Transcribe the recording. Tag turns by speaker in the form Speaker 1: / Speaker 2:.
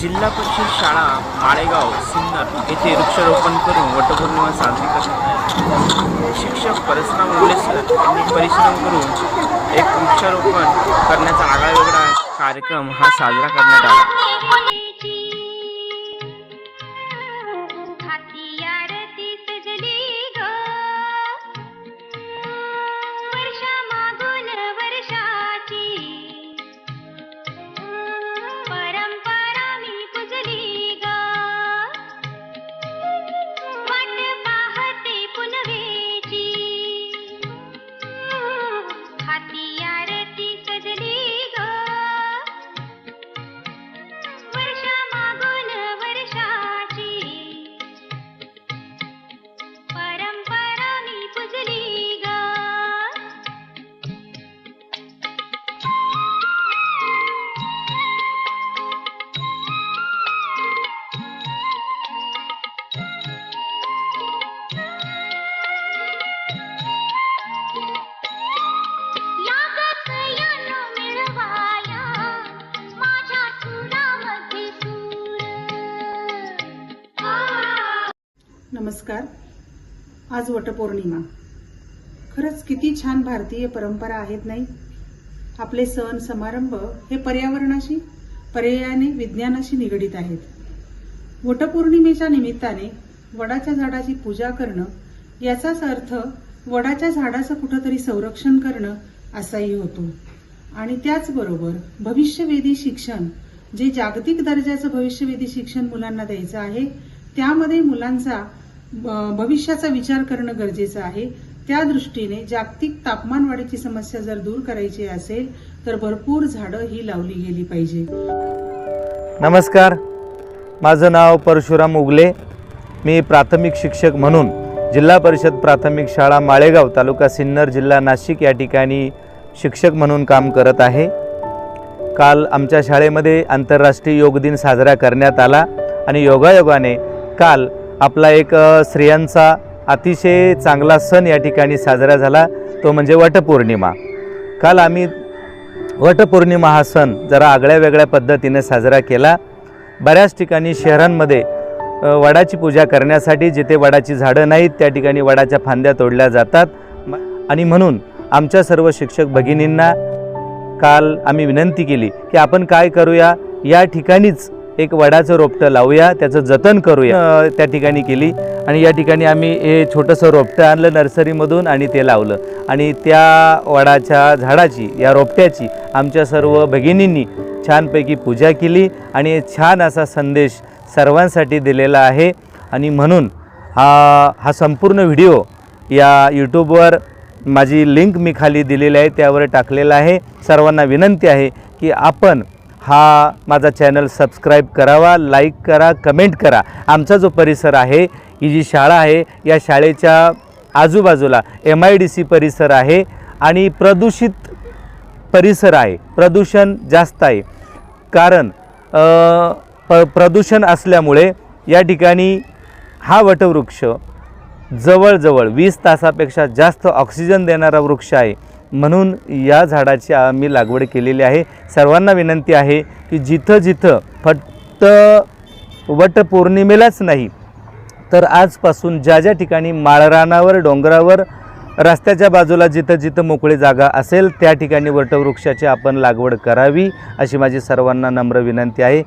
Speaker 1: जिल्हा परिषद शाळा माळेगाव सिन्नर येथे वृक्षारोपण करून वटपौर्णिमा साजरी करतात शिक्षक परशुराम उल्लेसर यांनी परिश्रम करून एक वृक्षारोपण करण्याचा आगळावेगळा कार्यक्रम हा साजरा करण्यात आला.
Speaker 2: नमस्कार. आज वटपौर्णिमा. खरंच किती छान भारतीय परंपरा आहेत नाही? आपले सण समारंभ हे पर्यावरणाशी पर्यायाने विज्ञानाशी निगडीत आहेत. वटपौर्णिमेच्या निमित्ताने वडाच्या झाडाची पूजा करणं याचाच अर्थ वडाच्या झाडाचं कुठंतरी संरक्षण करणं असाही होतो. आणि त्याचबरोबर भविष्यवेधी शिक्षण जे जागतिक दर्जाचं भविष्यवेधी शिक्षण मुलांना द्यायचं आहे त्यामध्ये मुलांचा भविष्याचा विचार करणं गरजेचं आहे. त्या दृष्टीने जागतिक तापमान वाढीची समस्या जर दूर करायची असेल तर भरपूर झाडं ही लावली गेली पाहिजे.
Speaker 3: नमस्कार. माझं नाव परशुराम उगले. मी प्राथमिक शिक्षक म्हणून जिल्हा परिषद प्राथमिक शाळा माळेगाव तालुका सिन्नर जिल्हा नाशिक या ठिकाणी शिक्षक म्हणून काम करत आहे. काल आमच्या शाळेमध्ये आंतरराष्ट्रीय योग दिन साजरा करण्यात आला आणि योगायोगाने काल आपला एक स्त्रियांचा अतिशय चांगला सण या ठिकाणी साजरा झाला. तो म्हणजे वटपौर्णिमा. काल आम्ही वटपौर्णिमा हा सण जरा आगळ्या वेगळ्या पद्धतीने साजरा केला. बऱ्याच ठिकाणी शहरांमध्ये वडाची पूजा करण्यासाठी जिथे वडाची झाडं नाहीत त्या ठिकाणी वडाच्या फांद्या तोडल्या जातात. आणि म्हणून आमच्या सर्व शिक्षक भगिनींना काल आम्ही विनंती केली की आपण काय करूया? या ठिकाणीच एक वडाचं रोपटं लावूया त्याचं जतन करूया. त्या ठिकाणी केली. आणि या ठिकाणी आम्ही हे छोटंसं रोपटं आणलं नर्सरीमधून आणि ते लावलं. आणि त्या वडाच्या झाडाची या रोपट्याची आमच्या सर्व भगिनींनी छानपैकी पूजा केली. आणि छान असा संदेश सर्वांसाठी दिलेला आहे. आणि म्हणून हा हा संपूर्ण व्हिडिओ या यूट्यूबवर माझी लिंक मी खाली दिलेली आहे त्यावर टाकलेला आहे. सर्वांना विनंती आहे की आपण हा माझा चॅनल सबस्क्राईब करावा लाईक करा कमेंट करा. आमचा जो परिसर आहे ही जी शाळा आहे या शाळेच्या आजूबाजूला एम आय डी सी परिसर आहे आणि प्रदूषित परिसर आहे. प्रदूषण जास्त आहे. कारण प प्रदूषण असल्यामुळे या ठिकाणी हा वटवृक्ष जवळजवळ वीस तासापेक्षा जास्त ऑक्सिजन देणारा वृक्ष आहे. म्हणून या झाडाची आम्ही लागवड केलेली आहे. सर्वांना विनंती आहे की जिथं जिथं फक्त वटपौर्णिमेलाच नाही तर आजपासून ज्या ज्या ठिकाणी माळरानावर डोंगरावर रस्त्याच्या बाजूला जिथं जिथं मोकळी जागा असेल त्या ठिकाणी वटवृक्षाची आपण लागवड करावी अशी माझी सर्वांना नम्र विनंती आहे.